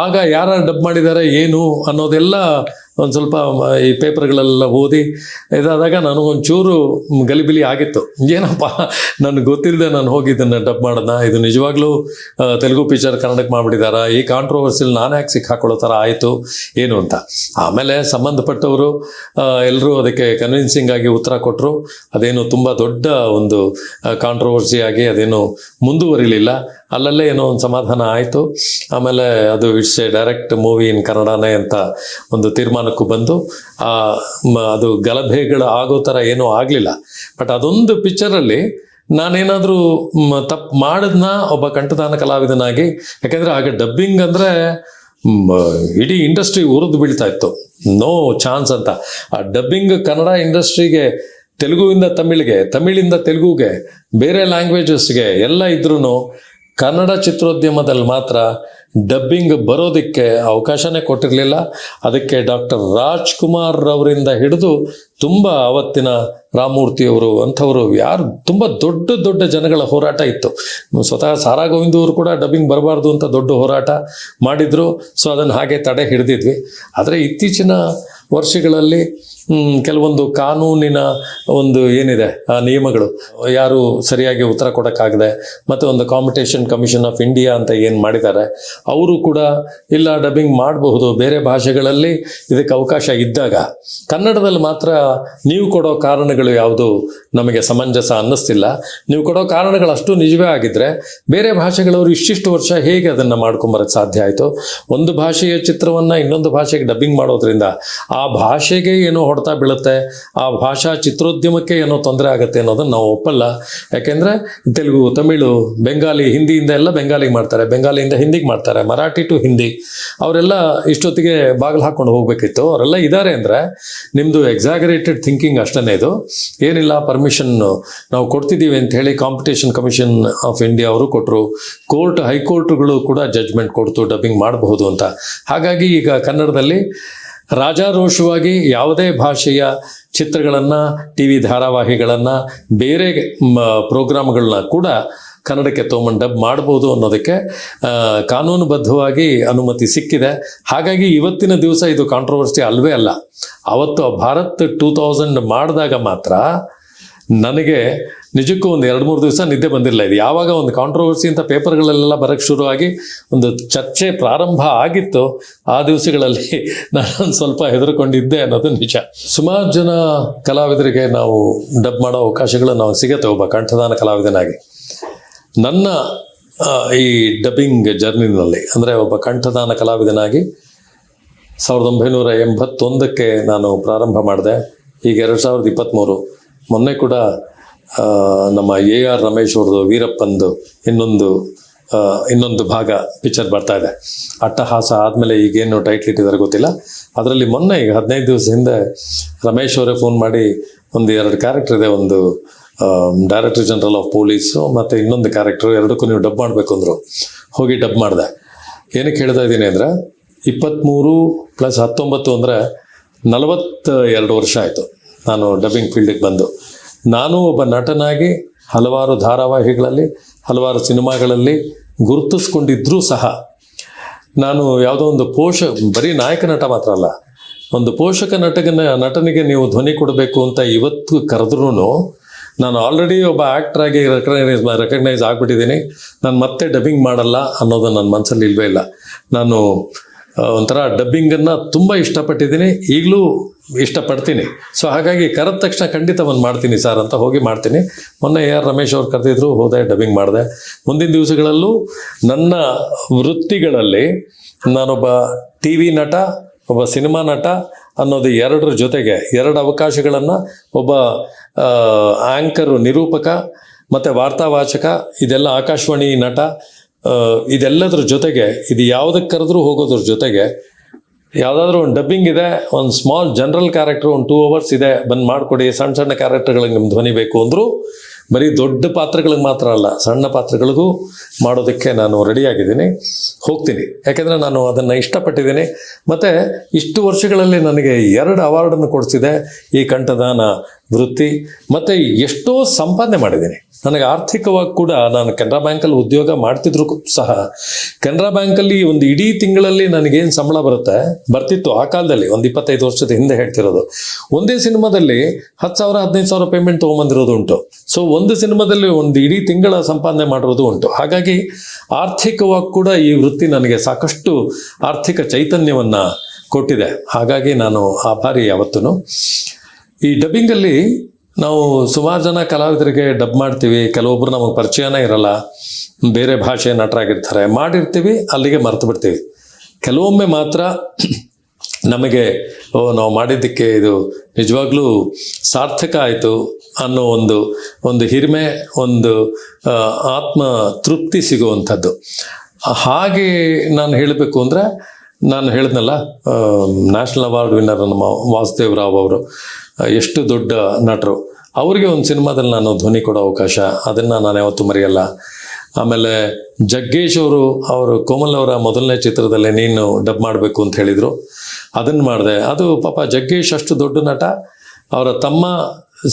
ಆಗ ಯಾರು ಡಬ್ ಮಾಡಿದ್ದಾರೆ, ಏನು ಅನ್ನೋದೆಲ್ಲ ಒಂದು ಸ್ವಲ್ಪ ಈ ಪೇಪರ್ಗಳೆಲ್ಲ ಓದಿ ಇದಾದಾಗ ನನಗೊಂಚೂರು ಗಲಿಬಿಲಿ ಆಗಿತ್ತು. ಏನಪ್ಪ, ನನಗೆ ಗೊತ್ತಿಲ್ಲದೆ ನಾನು ಹೋಗಿ ಇದನ್ನು ಡಬ್ ಮಾಡೋಣ ಇದು ನಿಜವಾಗ್ಲೂ ತೆಲುಗು ಪಿಕ್ಚರ್ ಕನ್ನಡಕ್ಕೆ ಮಾಡಿಬಿಟ್ಟಿದಾರ? ಈ ಕಾಂಟ್ರವರ್ಸಿಲಿ ನಾನು ಯಾಕೆ ಸಿಕ್ಕಾಕೊಳ್ಳೋ ಥರ ಆಯಿತು? ಏನು ಅಂತ. ಆಮೇಲೆ ಸಂಬಂಧಪಟ್ಟವರು ಎಲ್ಲರೂ ಅದಕ್ಕೆ ಕನ್ವಿನ್ಸಿಂಗ್ ಆಗಿ ಉತ್ತರ ಕೊಟ್ಟರು ಅದೇನು ತುಂಬ ದೊಡ್ಡ ಒಂದು ಕಾಂಟ್ರವರ್ಸಿ ಆಗಿ ಅದೇನು ಮುಂದುವರಿಲಿಲ್ಲ. ಅಲ್ಲಲ್ಲೇ ಏನೋ ಒಂದು ಸಮಾಧಾನ ಆಯಿತು. ಆಮೇಲೆ ಅದು it's a direct movie in ಕನ್ನಡನೇ ಅಂತ ಒಂದು ತೀರ್ಮಾನಕ್ಕೂ ಬಂದು ಆ, ಅದು ಗಲಭೆಗಳು ಆಗೋ ಥರ ಏನೂ ಆಗಲಿಲ್ಲ. ಬಟ್ ಅದೊಂದು ಪಿಕ್ಚರಲ್ಲಿ ನಾನೇನಾದರೂ ತಪ್ಪು ಮಾಡಿದ್ನ ಒಬ್ಬ ಕಂಠದಾನ ಕಲಾವಿದನಾಗಿ ಯಾಕೆಂದರೆ ಆಗ ಡಬ್ಬಿಂಗ್ ಅಂದರೆ ಇಡೀ ಇಂಡಸ್ಟ್ರಿ ಉರಿದು ಬೀಳ್ತಾ ಇತ್ತು. ನೋ ಚಾನ್ಸ್ ಅಂತ. ಆ ಡಬ್ಬಿಂಗ್ ಕನ್ನಡ ಇಂಡಸ್ಟ್ರಿಗೆ ತೆಲುಗುವಿಂದ ತಮಿಳಿಗೆ ತಮಿಳಿಂದ ತೆಲುಗುಗೆ ಬೇರೆ ಲ್ಯಾಂಗ್ವೇಜಸ್ಗೆ ಎಲ್ಲ ಇದ್ರೂ ಕನ್ನಡ ಚಿತ್ರೋದ್ಯಮದಲ್ಲಿ ಮಾತ್ರ ಡಬ್ಬಿಂಗ್ ಬರೋದಕ್ಕೆ ಅವಕಾಶನೇ ಕೊಟ್ಟಿರಲಿಲ್ಲ. ಅದಕ್ಕೆ ಡಾಕ್ಟರ್ ರಾಜ್ಕುಮಾರ್ ಅವರಿಂದ ಹಿಡಿದು ತುಂಬ ಅವತ್ತಿನ ರಾಮಮೂರ್ತಿಯವರು ಅಂಥವರು ಯಾರು, ತುಂಬ ದೊಡ್ಡ ದೊಡ್ಡ ಜನಗಳ ಹೋರಾಟ ಇತ್ತು. ಸ್ವತಃ ಸಾರಾ ಗೋವಿಂದ ಅವರು ಕೂಡ ಡಬ್ಬಿಂಗ್ ಬರಬಾರ್ದು ಅಂತ ದೊಡ್ಡ ಹೋರಾಟ ಮಾಡಿದರು. ಸೊ ಅದನ್ನು ಹಾಗೆ ತಡೆ ಹಿಡಿದಿದ್ವಿ. ಆದರೆ ಇತ್ತೀಚಿನ ವರ್ಷಗಳಲ್ಲಿ ಕೆಲವೊಂದು ಕಾನೂನಿನ ಒಂದು ಏನಿದೆ, ಆ, ನಿಯಮಗಳು. ಯಾರು ಸರಿಯಾಗಿ ಉತ್ತರ ಕೊಡೋಕ್ಕಾಗದೆ ಮತ್ತು ಒಂದು ಕಾಂಪಿಟೇಷನ್ ಕಮಿಷನ್ ಆಫ್ ಇಂಡಿಯಾ ಅಂತ ಏನು ಮಾಡಿದ್ದಾರೆ, ಅವರು ಕೂಡ ಇಲ್ಲ ಡಬ್ಬಿಂಗ್ ಮಾಡಬಹುದು. ಬೇರೆ ಭಾಷೆಗಳಲ್ಲಿ ಇದಕ್ಕೆ ಅವಕಾಶ ಇದ್ದಾಗ, ಕನ್ನಡದಲ್ಲಿ ಮಾತ್ರ ನೀವು ಕೊಡೋ ಕಾರಣಗಳು ಯಾವುದು ನಮಗೆ ಸಮಂಜಸ ಅನ್ನಿಸ್ತಿಲ್ಲ. ನೀವು ಕೊಡೋ ಕಾರಣಗಳು ಅಷ್ಟು ನಿಜವೇ ಆಗಿದ್ರೆ, ಬೇರೆ ಭಾಷೆಗಳವರು ಇಷ್ಟಿಷ್ಟು ವರ್ಷ ಹೇಗೆ ಅದನ್ನು ಮಾಡ್ಕೊಂಬರೋಕ್ಕೆ ಸಾಧ್ಯ ಆಯಿತು? ಒಂದು ಭಾಷೆಯ ಚಿತ್ರವನ್ನು ಇನ್ನೊಂದು ಭಾಷೆಗೆ ಡಬ್ಬಿಂಗ್ ಮಾಡೋದ್ರಿಂದ ಆ ಭಾಷೆಗೆ ಏನೋ ಹೊಡೆತ ಬೀಳುತ್ತೆ, ಆ ಭಾಷಾ ಚಿತ್ರೋದ್ಯಮಕ್ಕೆ ಏನೋ ತೊಂದರೆ ಆಗುತ್ತೆ ಅನ್ನೋದನ್ನು ನಾವು ಒಪ್ಪಲ್ಲ. ಯಾಕೆಂದರೆ ತೆಲುಗು, ತಮಿಳು, ಬೆಂಗಾಲಿ, ಹಿಂದಿಯಿಂದ ಎಲ್ಲ ಬೆಂಗಾಲಿಗೆ ಮಾಡ್ತಾರೆ. ಬೆಂಗಾಲಿಯಿಂದ ಹಿಂದಿಗೆ ಮಾಡ್ತಾರೆ, ಮರಾಠಿ ಟು ಹಿಂದಿ. ಅವರೆಲ್ಲ ಇಷ್ಟೊತ್ತಿಗೆ ಬಾಗಿಲು ಹಾಕ್ಕೊಂಡು ಹೋಗಬೇಕಿತ್ತು. ಅವರೆಲ್ಲ ಇದ್ದಾರೆ ಅಂದರೆ ನಿಮ್ಮದು ಎಕ್ಸಾಗರೇಟೆಡ್ ಥಿಂಕಿಂಗ್ ಅಷ್ಟೇ ಇದು. ಏನಿಲ್ಲ ಪರ್ಮಿಷನ್ ನಾವು ಕೊಡ್ತಿದ್ದೀವಿ ಅಂತ ಹೇಳಿ ಕಾಂಪಿಟೇಷನ್ ಕಮಿಷನ್ ಆಫ್ ಇಂಡಿಯಾ ಅವರು ಕೊಟ್ಟರು ಕೋರ್ಟ್ ಹೈಕೋರ್ಟ್ಗಳು ಕೂಡ ಜಡ್ಜ್ಮೆಂಟ್ ಕೊಡ್ತು ಡಬ್ಬಿಂಗ್ ಮಾಡಬಹುದು ಅಂತ. ಹಾಗಾಗಿ ಈಗ ಕನ್ನಡದಲ್ಲಿ ರಾಜಾರೋಷವಾಗಿ ಯಾವುದೇ ಭಾಷೆಯ ಚಿತ್ರಗಳನ್ನು ಟಿ ವಿ ಧಾರಾವಾಹಿಗಳನ್ನು, ಬೇರೆ ಪ್ರೋಗ್ರಾಮ್ಗಳನ್ನ ಕೂಡ ಕನ್ನಡಕ್ಕೆ ತೊಗೊಂಡು ಡಬ್ ಮಾಡ್ಬೋದು ಅನ್ನೋದಕ್ಕೆ ಕಾನೂನುಬದ್ಧವಾಗಿ ಅನುಮತಿ ಸಿಕ್ಕಿದೆ. ಹಾಗಾಗಿ ಇವತ್ತಿನ ದಿವಸ ಇದು ಕಾಂಟ್ರವರ್ಸಿ ಅಲ್ವೇ ಅಲ್ಲ. ಅವತ್ತು ಭಾರತ್ ಟೂ ತೌಸಂಡ್ ಮಾಡಿದಾಗ ಮಾತ್ರ ನನಗೆ ನಿಜಕ್ಕೂ ಒಂದು ಎರಡು ಮೂರು ದಿವಸ ನಿದ್ದೆ ಬಂದಿರಲಿಲ್ಲ. ಇದು ಯಾವಾಗ ಒಂದು ಕಾಂಟ್ರವರ್ಸಿ ಅಂತ ಪೇಪರ್ಗಳಲ್ಲೆಲ್ಲ ಬರೋಕ್ಕೆ ಶುರುವಾಗಿ ಒಂದು ಚರ್ಚೆ ಪ್ರಾರಂಭ ಆಗಿತ್ತು, ಆ ದಿವಸಗಳಲ್ಲಿ ನಾನು ಸ್ವಲ್ಪ ಹೆದರ್ಕೊಂಡಿದ್ದೆ ಅನ್ನೋದು ನಿಜ. ಸುಮಾರು ಜನ ಕಲಾವಿದರಿಗೆ ನಾವು ಡಬ್ ಮಾಡೋ ಅವಕಾಶಗಳು ನಾವು ಸಿಗತ್ತೆ ಒಬ್ಬ ಕಂಠದಾನ ಕಲಾವಿದನಾಗಿ. ನನ್ನ ಈ ಡಬ್ಬಿಂಗ್ ಜರ್ನಿನಲ್ಲಿ ಅಂದರೆ ಒಬ್ಬ ಕಂಠದಾನ ಕಲಾವಿದನಾಗಿ ಸಾವಿರದ ಒಂಬೈನೂರ ಎಂಬತ್ತೊಂದಕ್ಕೆ ನಾನು ಪ್ರಾರಂಭ ಮಾಡಿದೆ. ಈಗ ಎರಡು ಸಾವಿರದ ಇಪ್ಪತ್ತ್ಮೂರು ಮೊನ್ನೆ ಕೂಡ ನಮ್ಮ ಎ ಆರ್ ರಮೇಶ್ ಅವ್ರದ್ದು ವೀರಪ್ಪಂದು ಇನ್ನೊಂದು ಇನ್ನೊಂದು ಭಾಗ ಪಿಕ್ಚರ್ ಬರ್ತಾ ಇದೆ. ಅಟ್ಟಹಾಸ ಆದಮೇಲೆ ಈಗೇನು ಟೈಟ್ಲ್ ಇಟ್ಟಿದ್ದಾರೆ ಗೊತ್ತಿಲ್ಲ. ಅದರಲ್ಲಿ ಮೊನ್ನೆ ಈಗ ಹದಿನೈದು ದಿವಸ ಹಿಂದೆ ರಮೇಶ್ ಅವರೇ ಫೋನ್ ಮಾಡಿ ಒಂದು ಎರಡು ಕ್ಯಾರೆಕ್ಟರ್ ಇದೆ, ಒಂದು ಡೈರೆಕ್ಟರ್ ಜನರಲ್ ಆಫ್ ಪೊಲೀಸು ಮತ್ತು ಇನ್ನೊಂದು ಕ್ಯಾರೆಕ್ಟರ್ ಎರಡಕ್ಕೂ ನೀವು ಡಬ್ ಮಾಡಬೇಕು ಅಂದರು. ಹೋಗಿ ಡಬ್ ಮಾಡಿದೆ. ಏನಕ್ಕೆ ಹೇಳ್ತಾ ಇದ್ದೀನಿ ಅಂದರೆ ಇಪ್ಪತ್ತ್ಮೂರು ಪ್ಲಸ್ ಹತ್ತೊಂಬತ್ತು ಅಂದರೆ ನಲವತ್ತ ಎರಡು ವರ್ಷ ಆಯಿತು. ನಾನು ಡಬ್ಬಿಂಗ್ ಫೀಲ್ಡಿಗೆ ಬಂದು. ನಾನು ಒಬ್ಬ ನಟನಾಗಿ ಹಲವಾರು ಧಾರಾವಾಹಿಗಳಲ್ಲಿ, ಹಲವಾರು ಸಿನಿಮಾಗಳಲ್ಲಿ ಗುರುತಿಸ್ಕೊಂಡಿದ್ರೂ ಸಹ ನಾನು ಯಾವುದೋ ಒಂದು ಪೋಷ, ಬರೀ ನಾಯಕ ನಟ ಮಾತ್ರ ಅಲ್ಲ, ಒಂದು ಪೋಷಕ ನಟಗನ ನಟನಿಗೆ ನೀವು ಧ್ವನಿ ಕೊಡಬೇಕು ಅಂತ ಇವತ್ತು ಕರೆದ್ರೂ ನಾನು ಆಲ್ರೆಡಿ ಒಬ್ಬ ಆ್ಯಕ್ಟರ್ ಆಗಿ ರೆಕಗ್ನೈಸ್ ರೆಕಗ್ನೈಸ್ ಆಗಿಬಿಟ್ಟಿದ್ದೀನಿ. ನಾನು ಮತ್ತೆ ಡಬ್ಬಿಂಗ್ ಮಾಡಲ್ಲ ಅನ್ನೋದು ನನ್ನ ಮನಸ್ಸಲ್ಲಿ ಇಲ್ಲವೇ ಇಲ್ಲ. ನಾನು ಒಂಥರ ಡಬ್ಬಿಂಗನ್ನು ತುಂಬ ಇಷ್ಟಪಟ್ಟಿದ್ದೀನಿ. ಈಗಲೂ ಇಷ್ಟಪಡ್ತೀನಿ. ಸೊ ಹಾಗಾಗಿ ಕರೆದ ತಕ್ಷಣ ಖಂಡಿತ ಒಂದು ಮಾಡ್ತೀನಿ ಸರ್ ಅಂತ ಹೋಗಿ ಮಾಡ್ತೀನಿ. ಮೊನ್ನೆ ಎ ಆರ್ ರಮೇಶ್ ಅವ್ರು ಕರೆದಿದ್ರು, ಹೋದೆ ಡಬ್ಬಿಂಗ್ ಮಾಡಿದೆ. ಮುಂದಿನ ದಿವಸಗಳಲ್ಲೂ ನನ್ನ ವೃತ್ತಿಗಳಲ್ಲಿ ನಾನೊಬ್ಬ ಟಿ ವಿ ನಟ, ಒಬ್ಬ ಸಿನಿಮಾ ನಟ ಅನ್ನೋದು ಎರಡರ ಜೊತೆಗೆ ಎರಡು ಅವಕಾಶಗಳನ್ನು ಒಬ್ಬ ಆ್ಯಂಕರು ನಿರೂಪಕ, ಮತ್ತು ವಾರ್ತಾವಾಚಕ, ಇದೆಲ್ಲ ಆಕಾಶವಾಣಿ ನಟ ಇದೆಲ್ಲದ್ರ ಜೊತೆಗೆ, ಇದು ಯಾವುದಕ್ಕೆ ಕರೆದ್ರೂ ಹೋಗೋದ್ರ ಜೊತೆಗೆ, ಯಾವುದಾದ್ರೂ ಒಂದು ಡಬ್ಬಿಂಗ್ ಇದೆ, ಒಂದು ಸ್ಮಾಲ್ ಜನರಲ್ ಕ್ಯಾರೆಕ್ಟರ್ ಒಂದು ಟೂ ಅವರ್ಸ್ ಇದೆ, ಬಂದು ಮಾಡಿಕೊಡಿ, ಸಣ್ಣ ಸಣ್ಣ ಕ್ಯಾರೆಕ್ಟರ್ಗಳಿಗೆ ನಿಮ್ಮ ಧ್ವನಿ ಬೇಕು ಅಂದರೂ, ಬರೀ ದೊಡ್ಡ ಪಾತ್ರಗಳಿಗೆ ಮಾತ್ರ ಅಲ್ಲ, ಸಣ್ಣ ಪಾತ್ರಗಳಿಗೂ ಮಾಡೋದಕ್ಕೆ ನಾನು ರೆಡಿಯಾಗಿದ್ದೀನಿ ಹೋಗ್ತೀನಿ. ಯಾಕೆಂದರೆ ನಾನು ಅದನ್ನು ಇಷ್ಟಪಟ್ಟಿದ್ದೀನಿ. ಮತ್ತು ಇಷ್ಟು ವರ್ಷಗಳಲ್ಲಿ ನನಗೆ ಎರಡು ಅವಾರ್ಡನ್ನು ಕೊಡಿಸಿದೆ ಈ ಕಂಠದಾನ ವೃತ್ತಿ, ಮತ್ತು ಎಷ್ಟೋ ಸಂಪಾದನೆ ಮಾಡಿದ್ದೀನಿ. ನನಗೆ ಆರ್ಥಿಕವಾಗಿ ಕೂಡ ನಾನು ಕೆನರಾ ಬ್ಯಾಂಕಲ್ಲಿ ಉದ್ಯೋಗ ಮಾಡ್ತಿದ್ರು ಸಹ, ಕೆನರಾ ಬ್ಯಾಂಕಲ್ಲಿ ಒಂದು ಇಡೀ ತಿಂಗಳಲ್ಲಿ ನನಗೇನು ಸಂಬಳ ಬರುತ್ತೆ? ಬರ್ತಿತ್ತು ಆ ಕಾಲದಲ್ಲಿ, ಒಂದು ಇಪ್ಪತ್ತೈದು ವರ್ಷದ ಹಿಂದೆ ಹೇಳ್ತಿರೋದು. ಒಂದೇ ಸಿನಿಮಾದಲ್ಲಿ ಹತ್ತು ಸಾವಿರ, ಹದಿನೈದು ಸಾವಿರ ಪೇಮೆಂಟ್ ತೊಗೊಂಬಂದಿರೋದು ಉಂಟು. ಸೊ ಒಂದು ಸಿನಿಮಾದಲ್ಲಿ ಒಂದು ಇಡೀ ತಿಂಗಳ ಸಂಪಾದನೆ ಮಾಡಿರೋದು ಉಂಟು. ಹಾಗಾಗಿ ಆರ್ಥಿಕವಾಗಿ ಕೂಡ ಈ ವೃತ್ತಿ ನನಗೆ ಸಾಕಷ್ಟು ಆರ್ಥಿಕ ಚೈತನ್ಯವನ್ನು ಕೊಟ್ಟಿದೆ. ಹಾಗಾಗಿ ನಾನು ಆಭಾರಿ ಯಾವತ್ತೂ ಈ ಡಬ್ಬಿಂಗಲ್ಲಿ ನಾವು ಸುಮಾರು ಜನ ಕಲಾವಿದರಿಗೆ ಡಬ್ ಮಾಡ್ತೀವಿ. ಕೆಲವೊಬ್ರು ನಮಗೆ ಪರಿಚಯನೇ ಇರಲ್ಲ. ಬೇರೆ ಭಾಷೆ ನಟರಾಗಿರ್ತಾರೆ. ಮಾಡಿರ್ತೀವಿ, ಅಲ್ಲಿಗೆ ಮರ್ತು ಬಿಡ್ತೀವಿ. ಕೆಲವೊಮ್ಮೆ ಮಾತ್ರ ನಮಗೆ ನಾವು ಮಾಡಿದ್ದಕ್ಕೆ ಇದು ನಿಜವಾಗ್ಲೂ ಸಾರ್ಥಕ ಆಯಿತು ಅನ್ನೋ ಒಂದು ಒಂದು ಹಿರಿಮೆ, ಒಂದು ಆತ್ಮ ತೃಪ್ತಿ ಸಿಗುವಂಥದ್ದು. ಹಾಗೆ ನಾನು ಹೇಳಬೇಕು ಅಂದರೆ, ನಾನು ಹೇಳಿದ್ನಲ್ಲ ನ್ಯಾಷನಲ್ ಅವಾರ್ಡ್ ವಿನ್ನರ್ ನಮ್ಮ ವಾಸುದೇವ್ ರಾವ್ ಅವರು. ಎಷ್ಟು ದೊಡ್ಡ ನಟರು. ಅವರಿಗೆ ಒಂದು ಸಿನಿಮಾದಲ್ಲಿ ನಾನು ಧ್ವನಿ ಕೊಡೋ ಅವಕಾಶ, ಅದನ್ನು ನಾನು ಯಾವತ್ತೂ ಮರೆಯಲ್ಲ. ಆಮೇಲೆ ಜಗ್ಗೇಶ್ ಅವರು ಅವರು ಕೋಮಲ್ ಅವರ ಮೊದಲನೇ ಚಿತ್ರದಲ್ಲಿ ನೀನು ಡಬ್ ಮಾಡಬೇಕು ಅಂತ ಹೇಳಿದರು. ಅದನ್ನು ಮಾಡಿದೆ. ಅದು ಪಾಪ ಜಗ್ಗೇಶ್ ಅಷ್ಟು ದೊಡ್ಡ ನಟ. ಅವರ ತಮ್ಮ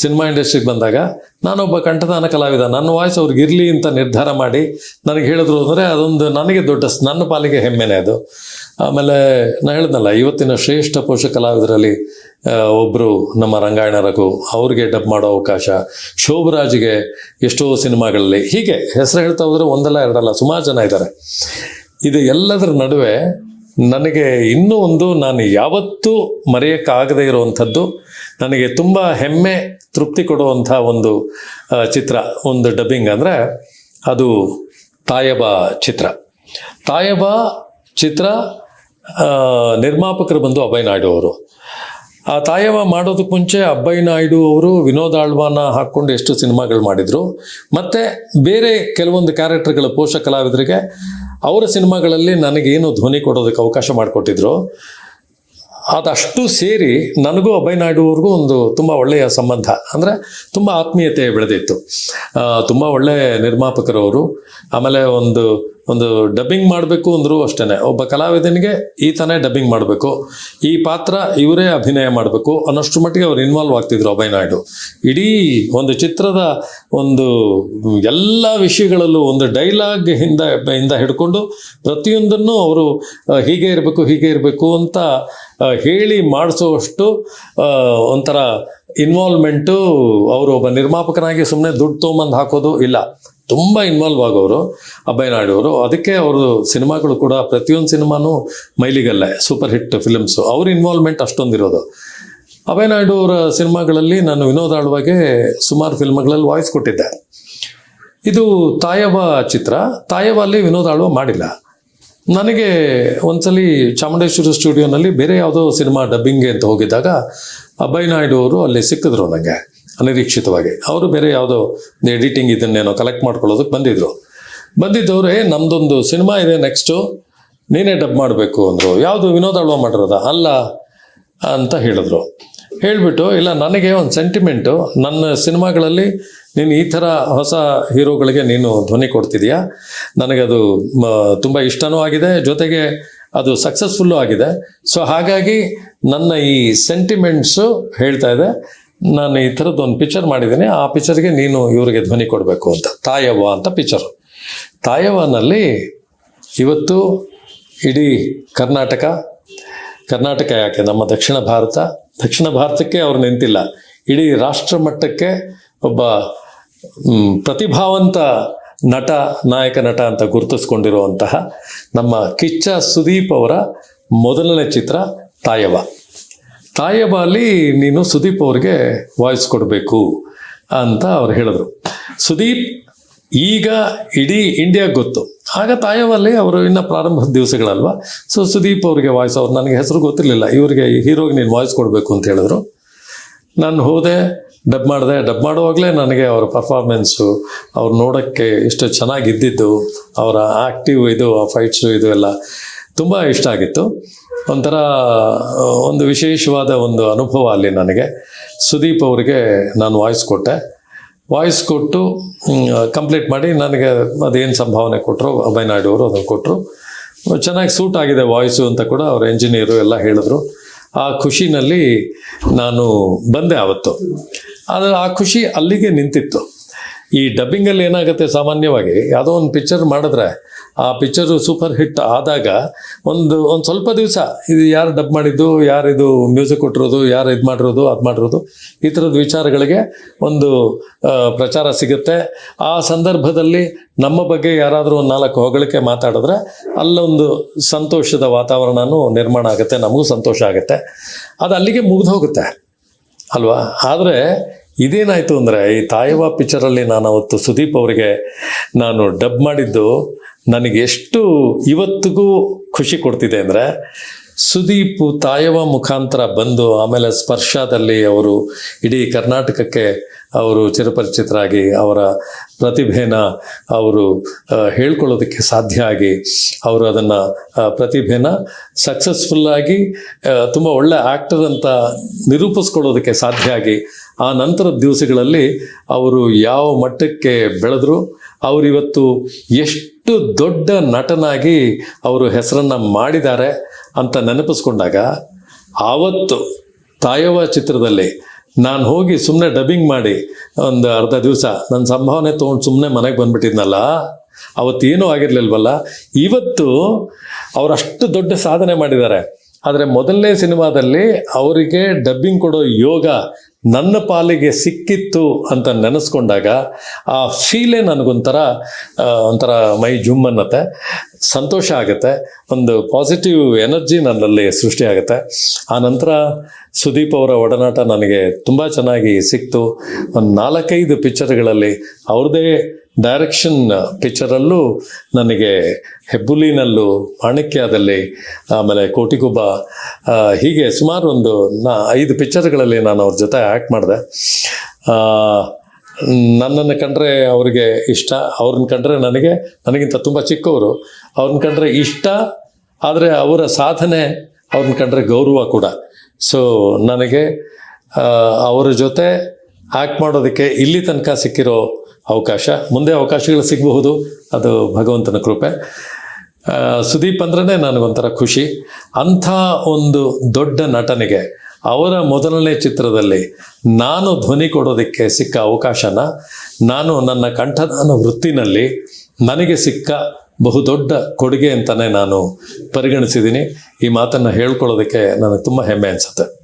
ಸಿನಿಮಾ ಇಂಡಸ್ಟ್ರಿಗೆ ಬಂದಾಗ ನಾನೊಬ್ಬ ಕಂಠದಾನ ಕಲಾವಿದ. ನನ್ನ ವಾಯ್ಸ್ ಅವ್ರಿಗೆ ಇರಲಿ ಅಂತ ನಿರ್ಧಾರ ಮಾಡಿ ನನಗೆ ಹೇಳಿದ್ರು ಅಂದರೆ ಅದೊಂದು ನನಗೆ ದೊಡ್ಡ ನನ್ನ ಪಾಲಿಗೆ ಹೆಮ್ಮೆನೇ ಅದು. ಆಮೇಲೆ ನಾನು ಹೇಳಿದ್ನಲ್ಲ, ಇವತ್ತಿನ ಶ್ರೇಷ್ಠ ಪೋಷಕ ಕಲಾವಿದರಲ್ಲಿ ಒಬ್ಬರು ನಮ್ಮ ರಂಗಾಯಣ ರಘು, ಅವ್ರಿಗೆ ಡಬ್ ಮಾಡೋ ಅವಕಾಶ, ಶೋಭರಾಜ್ಗೆ ಎಷ್ಟೋ ಸಿನಿಮಾಗಳಲ್ಲಿ, ಹೀಗೆ ಹೆಸರು ಹೇಳ್ತಾ ಹೋದ್ರೆ ಒಂದಲ್ಲ ಎರಡಲ್ಲ, ಸುಮಾರು ಜನ ಇದ್ದಾರೆ. ಇದು ಎಲ್ಲದರ ನಡುವೆ ನನಗೆ ಇನ್ನೂ ಒಂದು, ನಾನು ಯಾವತ್ತೂ ಮರೆಯೋಕ್ಕಾಗದೇ ಇರುವಂಥದ್ದು, ನನಗೆ ತುಂಬ ಹೆಮ್ಮೆ, ತೃಪ್ತಿ ಕೊಡುವಂಥ ಒಂದು ಚಿತ್ರ, ಒಂದು ಡಬ್ಬಿಂಗ್ ಅಂದರೆ ಅದು ತಾಯಬ ಚಿತ್ರ. ತಾಯಬ ಚಿತ್ರ ನಿರ್ಮಾಪಕರು ಬಂದು ಅಭಯ್ ನಾಯ್ಡು ಅವರು. ಆ ತಾಯವ ಮಾಡೋದಕ್ಕೆ ಮುಂಚೆ ಅಬ್ಬಯ್ಯ ನಾಯ್ಡು ಅವರು ವಿನೋದ್ ಆಳ್ವಾನ ಹಾಕ್ಕೊಂಡು ಎಷ್ಟು ಸಿನಿಮಾಗಳು ಮಾಡಿದರು. ಮತ್ತು ಬೇರೆ ಕೆಲವೊಂದು ಕ್ಯಾರೆಕ್ಟರ್ಗಳ ಪೋಷಕ ಕಲಾವಿದರಿಗೆ ಅವರ ಸಿನಿಮಾಗಳಲ್ಲಿ ನನಗೇನು ಧ್ವನಿ ಕೊಡೋದಕ್ಕೆ ಅವಕಾಶ ಮಾಡಿಕೊಟ್ಟಿದ್ರು. ಅದಷ್ಟು ಸೇರಿ ನನಗೂ ಅಭಯ್ ನಾಯ್ಡು ಅವ್ರಿಗೂ ಒಂದು ತುಂಬ ಒಳ್ಳೆಯ ಸಂಬಂಧ. ಅಂದರೆ ತುಂಬ ಆತ್ಮೀಯತೆ ಬೆಳೆದಿತ್ತು. ತುಂಬ ಒಳ್ಳೆ ನಿರ್ಮಾಪಕರವರು. ಆಮೇಲೆ ಒಂದು ಒಂದು ಡಬ್ಬಿಂಗ್ ಮಾಡಬೇಕು ಅಂದರೂ ಅಷ್ಟೇ ಒಬ್ಬ ಕಲಾವಿದನಿಗೆ ಈತನೇ ಡಬ್ಬಿಂಗ್ ಮಾಡಬೇಕು. ಈ ಪಾತ್ರ ಇವರೇ ಅಭಿನಯ ಮಾಡಬೇಕು ಅನ್ನೋಷ್ಟು ಮಟ್ಟಿಗೆ ಅವ್ರು ಇನ್ವಾಲ್ವ್ ಆಗ್ತಿದ್ರು ಅಭಯನಾಯ್ಡು. ಇಡೀ ಒಂದು ಚಿತ್ರದ ಒಂದು, ಎಲ್ಲ ವಿಷಯಗಳಲ್ಲೂ ಒಂದು ಡೈಲಾಗ್ ಹಿಂದ ಇಂದ ಹಿಡ್ಕೊಂಡು ಪ್ರತಿಯೊಂದನ್ನು ಅವರು ಹೀಗೆ ಇರಬೇಕು ಹೀಗೆ ಇರಬೇಕು ಅಂತ ಹೇಳಿ ಮಾಡಿಸುವಷ್ಟು ಒಂಥರ ಇನ್ವಾಲ್ವ್ಮೆಂಟು ಅವರು ಒಬ್ಬ ನಿರ್ಮಾಪಕನಾಗಿ ಸುಮ್ಮನೆ ದುಡ್ಡು ತೊಗೊಂಬಂದು ಹಾಕೋದು ಇಲ್ಲ. ತುಂಬ ಇನ್ವಾಲ್ವ್ ಆಗೋರು ಅವರು. ಅದಕ್ಕೆ ಅವರು ಸಿನಿಮಾಗಳು ಕೂಡ ಪ್ರತಿಯೊಂದು ಸಿನಿಮಾನೂ ಮೈಲಿಗಲ್ಲೇ ಸೂಪರ್ ಹಿಟ್ ಫಿಲ್ಮ್ಸು ಅವ್ರ ಇನ್ವಾಲ್ವ್ಮೆಂಟ್ ಅಷ್ಟೊಂದಿರೋದು. ಅಭಯನಾಯ್ಡು ಅವರ ಸಿನಿಮಾಗಳಲ್ಲಿ ನಾನು ವಿನೋದ ಆಳ್ವಾಗೆ ಸುಮಾರು ಫಿಲ್ಮ್ಗಳಲ್ಲಿ ವಾಯ್ಸ್ ಕೊಟ್ಟಿದ್ದೆ. ಇದು ತಾಯವ ಚಿತ್ರ. ತಾಯವ ಅಲ್ಲಿ ವಿನೋದ ಆಳ್ವ ಮಾಡಿಲ್ಲ. ನನಗೆ ಒಂದ್ಸಲಿ ಚಾಮುಂಡೇಶ್ವರಿ ಸ್ಟುಡಿಯೋನಲ್ಲಿ ಬೇರೆ ಯಾವುದೋ ಸಿನಿಮಾ ಡಬ್ಬಿಂಗ್ಗೆ ಅಂತ ಹೋಗಿದ್ದಾಗ ಅಭಯ್ ನಾಯ್ಡು ಅವರು ಅಲ್ಲಿ ಸಿಕ್ಕಿದ್ರು ನನಗೆ, ಅನಿರೀಕ್ಷಿತವಾಗಿ. ಅವರು ಬೇರೆ ಯಾವುದೋ ಎಡಿಟಿಂಗ್ ಇದನ್ನೇನೋ ಕಲೆಕ್ಟ್ ಮಾಡ್ಕೊಳ್ಳೋದಕ್ಕೆ ಬಂದಿದ್ರು. ಬಂದಿದ್ದವ್ರೆ ನಮ್ಮದೊಂದು ಸಿನಿಮಾ ಇದೆ ನೆಕ್ಸ್ಟು ನೀನೇ ಡಬ್ ಮಾಡಬೇಕು, ಅಂದರು. ಯಾವುದು ವಿನೋದ್ ಅಳ್ವ ಮಾಡಿರೋದ? ಅಲ್ಲ, ಅಂತ ಹೇಳಿದ್ರು. ಹೇಳಿಬಿಟ್ಟು, ಇಲ್ಲ, ನನಗೆ ಒಂದು ಸೆಂಟಿಮೆಂಟು ನನ್ನ ಸಿನಿಮಾಗಳಲ್ಲಿ ನೀನು ಈ ಥರ ಹೊಸ ಹೀರೋಗಳಿಗೆ ನೀನು ಧ್ವನಿ ಕೊಡ್ತಿದೀಯಾ? ನನಗದು ತುಂಬ ಇಷ್ಟನೂ ಆಗಿದೆ, ಜೊತೆಗೆ ಅದು ಸಕ್ಸಸ್ಫುಲ್ಲು ಆಗಿದೆ. ಸೊ ಹಾಗಾಗಿ ನನ್ನ ಈ ಸೆಂಟಿಮೆಂಟ್ಸು ಹೇಳ್ತಾ ಇದೆ. ನಾನು ಈ ಥರದ್ದು ಒಂದು ಪಿಕ್ಚರ್ ಮಾಡಿದ್ದೀನಿ. ಆ ಪಿಕ್ಚರ್ಗೆ ನೀನು ಇವರಿಗೆ ಧ್ವನಿ ಕೊಡಬೇಕು ಅಂತ. ತಾಯವ್ವ ಅಂತ ಪಿಕ್ಚರ್ ತಾಯವ್ವನಲ್ಲಿ ಇವತ್ತು ಇಡೀ ಕರ್ನಾಟಕ ಕರ್ನಾಟಕ ಯಾಕೆ? ನಮ್ಮ ದಕ್ಷಿಣ ಭಾರತ. ದಕ್ಷಿಣ ಭಾರತಕ್ಕೆ ಅವ್ರು ನಿಂತಿಲ್ಲ. ಇಡೀ ರಾಷ್ಟ್ರ ಮಟ್ಟಕ್ಕೆ ಒಬ್ಬ ಪ್ರತಿಭಾವಂತ ನಟ, ನಾಯಕ ನಟ ಅಂತ ಗುರುತಿಸ್ಕೊಂಡಿರುವಂತಹ ನಮ್ಮ ಕಿಚ್ಚ ಸುದೀಪ್ ಅವರ ಮೊದಲನೇ ಚಿತ್ರ ತಾಯವ ತಾಯವ ಅಲ್ಲಿ ನೀನು ಸುದೀಪ್ ಅವ್ರಿಗೆ ವಾಯ್ಸ್ ಕೊಡಬೇಕು ಅಂತ ಅವ್ರು ಹೇಳಿದ್ರು. ಸುದೀಪ್, ಈಗ ಇಡೀ ಇಂಡಿಯಾ ಗೊತ್ತು. ಆಗ ತಾಯವಲ್ಲಿ ಅವರು ಇನ್ನು ಪ್ರಾರಂಭದ ದಿವಸಗಳಲ್ವ? ಸೊ ಸುದೀಪ್ ಅವರಿಗೆ ವಾಯ್ಸ್ ಅವ್ರು, ನನಗೆ ಹೆಸರು ಗೊತ್ತಿರಲಿಲ್ಲ. ಇವರಿಗೆ ಹೀರೋಗೆ ನೀನು ವಾಯ್ಸ್ ಕೊಡಬೇಕು ಅಂತ ಹೇಳಿದ್ರು. ನಾನು ಹೋದೆ ಡಬ್ ಮಾಡಿದೆ. ಡಬ್ ಮಾಡುವಾಗಲೇ ನನಗೆ ಅವರ ಪರ್ಫಾರ್ಮೆನ್ಸು ಅವ್ರು ನೋಡೋಕ್ಕೆ ಇಷ್ಟು ಚೆನ್ನಾಗಿದ್ದಿದ್ದು, ಅವರ ಆ್ಯಕ್ಟಿವ್ ಇದು, ಆ ಫೈಟ್ಸು ಇದು ಎಲ್ಲ ತುಂಬ ಇಷ್ಟ ಆಗಿತ್ತು. ಒಂಥರ, ಒಂದು ವಿಶೇಷವಾದ ಒಂದು ಅನುಭವ ಅಲ್ಲಿ ನನಗೆ. ಸುದೀಪ್ ಅವರಿಗೆ ನಾನು ವಾಯ್ಸ್ ಕೊಟ್ಟೆ. ವಾಯ್ಸ್ ಕೊಟ್ಟು ಕಂಪ್ಲೀಟ್ ಮಾಡಿ ನನಗೆ ಅದೇನು ಸಂಭಾವನೆ ಕೊಟ್ಟರು ಅಭಯ್ ನಾಯ್ಡು ಅವರು ಅದನ್ನು ಕೊಟ್ಟರು ಚೆನ್ನಾಗಿ ಸೂಟ್ ಆಗಿದೆ ವಾಯ್ಸು ಅಂತ ಕೂಡ ಅವ್ರ ಇಂಜಿನಿಯರು ಎಲ್ಲ ಹೇಳಿದ್ರು. ಆ ಖುಷಿನಲ್ಲಿ ನಾನು ಬಂದೆ ಆವತ್ತು. ಆದರೆ ಆ ಖುಷಿ ಅಲ್ಲಿಗೆ ನಿಂತಿತ್ತು. ಈ ಡಬ್ಬಿಂಗಲ್ಲಿ ಏನಾಗುತ್ತೆ ಸಾಮಾನ್ಯವಾಗಿ, ಯಾವುದೋ ಒಂದು ಪಿಕ್ಚರ್ ಮಾಡಿದ್ರೆ ಆ ಪಿಕ್ಚರು ಸೂಪರ್ ಹಿಟ್ ಆದಾಗ ಒಂದು ಒಂದು ಸ್ವಲ್ಪ ದಿವಸ ಇದು ಯಾರು ಡಬ್ ಮಾಡಿದ್ದು ಇದು ಮ್ಯೂಸಿಕ್ ಕೊಟ್ಟಿರೋದು, ಯಾರು ಇದು ಮಾಡಿರೋದು, ಅದು ಮಾಡಿರೋದು, ಈ ಥರದ ವಿಚಾರಗಳಿಗೆ ಒಂದು ಪ್ರಚಾರ ಸಿಗುತ್ತೆ. ಆ ಸಂದರ್ಭದಲ್ಲಿ ನಮ್ಮ ಬಗ್ಗೆ ಯಾರಾದರೂ ಒಂದು ನಾಲ್ಕು ಹೊಗಳಿಕೆ ಮಾತಾಡಿದ್ರೆ ಅಲ್ಲೊಂದು ಸಂತೋಷದ ವಾತಾವರಣನೂ ನಿರ್ಮಾಣ ಆಗುತ್ತೆ, ನಮಗೂ ಸಂತೋಷ ಆಗುತ್ತೆ. ಅದು ಅಲ್ಲಿಗೆ ಮುಗಿದು ಹೋಗುತ್ತೆ. ಅಲ್ವಾ? ಆದರೆ ಇದೇನಾಯಿತು ಅಂದರೆ ಈ ತಾಯವ ಪಿಕ್ಚರಲ್ಲಿ ನಾನು ಅವತ್ತು ಸುದೀಪ್ ಅವರಿಗೆ ನಾನು ಡಬ್ ಮಾಡಿದ್ದು ನನಗೆ ಎಷ್ಟು ಇವತ್ತಿಗೂ ಖುಷಿ ಕೊಡ್ತಿದೆ ಅಂದರೆ ಸುದೀಪ್ ತಾಯವ ಮುಖಾಂತರ ಬಂದು ಆಮೇಲೆ ಸ್ಪರ್ಶದಲ್ಲಿ ಅವರು ಇಡೀ ಕರ್ನಾಟಕಕ್ಕೆ ಅವರು ಚಿರಪರಿಚಿತರಾಗಿ ಅವರ ಪ್ರತಿಭೆನ ಅವರು ಹೇಳ್ಕೊಳ್ಳೋದಕ್ಕೆ ಸಾಧ್ಯ ಆಗಿ ಅವರು ಅದನ್ನು ಪ್ರತಿಭೆನ ಸಕ್ಸಸ್ಫುಲ್ಲಾಗಿ ತುಂಬ ಒಳ್ಳೆ ಆ್ಯಕ್ಟರ್ ಅಂತ ನಿರೂಪಿಸ್ಕೊಳ್ಳೋದಕ್ಕೆ ಸಾಧ್ಯ ಆಗಿ ಆ ನಂತರದ ದಿವಸಗಳಲ್ಲಿ ಅವರು ಯಾವ ಮಟ್ಟಕ್ಕೆ ಬೆಳೆದ್ರು ಅವರಿವತ್ತು ಎಷ್ಟು ದೊಡ್ಡ ನಟನಾಗಿ ಅವರು ಹೆಸರನ್ನು ಮಾಡಿದ್ದಾರೆ ಅಂತ ನೆನಪಿಸ್ಕೊಂಡಾಗ ಆವತ್ತು ತಾಯವ ಚಿತ್ರದಲ್ಲಿ ನಾನು ಹೋಗಿ ಸುಮ್ಮನೆ ಡಬ್ಬಿಂಗ್ ಮಾಡಿ ಒಂದು ಅರ್ಧ ದಿವಸ ನನ್ನ ಸಂಭಾವನೆ ತೊಗೊಂಡು ಸುಮ್ಮನೆ ಮನೆಗೆ ಬಂದ್ಬಿಟ್ಟಿದ್ನಲ್ಲ, ಅವತ್ತೇನೂ ಆಗಿರಲಿಲ್ವಲ್ಲ, ಇವತ್ತು ಅವರಷ್ಟು ದೊಡ್ಡ ಸಾಧನೆ ಮಾಡಿದ್ದಾರೆ. ಆದರೆ ಮೊದಲನೇ ಸಿನಿಮಾದಲ್ಲಿ ಅವರಿಗೆ ಡಬ್ಬಿಂಗ್ ಕೊಡೋ ಯೋಗ ನನ್ನ ಪಾಲಿಗೆ ಸಿಕ್ಕಿತ್ತು ಅಂತ ನೆನೆಸ್ಕೊಂಡಾಗ ಆ ಫೀಲೇ ನನಗೊಂಥರ ಒಂಥರ ಮೈ ಜುಮ್ ಅನ್ನತ್ತೆ. ಸಂತೋಷ ಆಗುತ್ತೆ. ಒಂದು ಪಾಸಿಟಿವ್ ಎನರ್ಜಿ ನನ್ನಲ್ಲಿ ಸೃಷ್ಟಿಯಾಗುತ್ತೆ ಆ ನಂತರ ಸುದೀಪ್ ಅವರ ಒಡನಾಟ ನನಗೆ ತುಂಬ ಚೆನ್ನಾಗಿ ಸಿಕ್ತು. ಒಂದು ನಾಲ್ಕೈದು ಪಿಕ್ಚರ್ಗಳಲ್ಲಿ ಅವ್ರದ್ದೇ ಡೈರೆಕ್ಷನ್ ಪಿಕ್ಚರಲ್ಲೂ ನನಗೆ ಹೆಬ್ಬುಲಿನಲ್ಲೂ ಮಾಣಿಕ್ಯದಲ್ಲಿ, ಆಮೇಲೆ ಕೋಟಿಗುಬ್ಬ ಹೀಗೆ ಸುಮಾರು ಒಂದು ನಾ ಐದು ಪಿಕ್ಚರ್ಗಳಲ್ಲಿ ನಾನು ಅವ್ರ ಜೊತೆ ಆ್ಯಕ್ಟ್ ಮಾಡಿದೆ. ನನ್ನನ್ನು ಕಂಡ್ರೆ ಅವರಿಗೆ ಇಷ್ಟ, ಅವ್ರನ್ನ ಕಂಡ್ರೆ ನನಗೆ, ನನಗಿಂತ ತುಂಬ ಚಿಕ್ಕವರು, ಅವ್ರನ್ನ ಕಂಡ್ರೆ ಇಷ್ಟ, ಆದರೆ ಅವರ ಸಾಧನೆ ಅವ್ರನ್ನ ಕಂಡ್ರೆ ಗೌರವ ಕೂಡ. ಸೊ ನನಗೆ ಅವರ ಜೊತೆ ಆ್ಯಕ್ಟ್ ಮಾಡೋದಕ್ಕೆ ಇಲ್ಲಿ ತನಕ ಸಿಕ್ಕಿರೋ ಅವಕಾಶ, ಮುಂದೆ ಅವಕಾಶಗಳು ಸಿಗಬಹುದು. ಅದು ಭಗವಂತನ ಕೃಪೆ. ಸುದೀಪ್ ಅಂದ್ರೆ ನನಗೊಂಥರ ಖುಷಿ. ಅಂಥ ಒಂದು ದೊಡ್ಡ ನಟನಿಗೆ ಅವರ ಮೊದಲನೇ ಚಿತ್ರದಲ್ಲಿ ನಾನು ಧ್ವನಿ ಕೊಡೋದಕ್ಕೆ ಸಿಕ್ಕ ಅವಕಾಶನ, ನಾನು ನನ್ನ ಕಂಠದಾನ ವೃತ್ತಿನಲ್ಲಿ ನನಗೆ ಸಿಕ್ಕ ಬಹುದೊಡ್ಡ ಕೊಡುಗೆ ಅಂತಲೇ ನಾನು ಪರಿಗಣಿಸಿದ್ದೀನಿ. ಈ ಮಾತನ್ನು ಹೇಳ್ಕೊಳ್ಳೋದಕ್ಕೆ ನನಗೆ ತುಂಬ ಹೆಮ್ಮೆ ಅನಿಸುತ್ತೆ.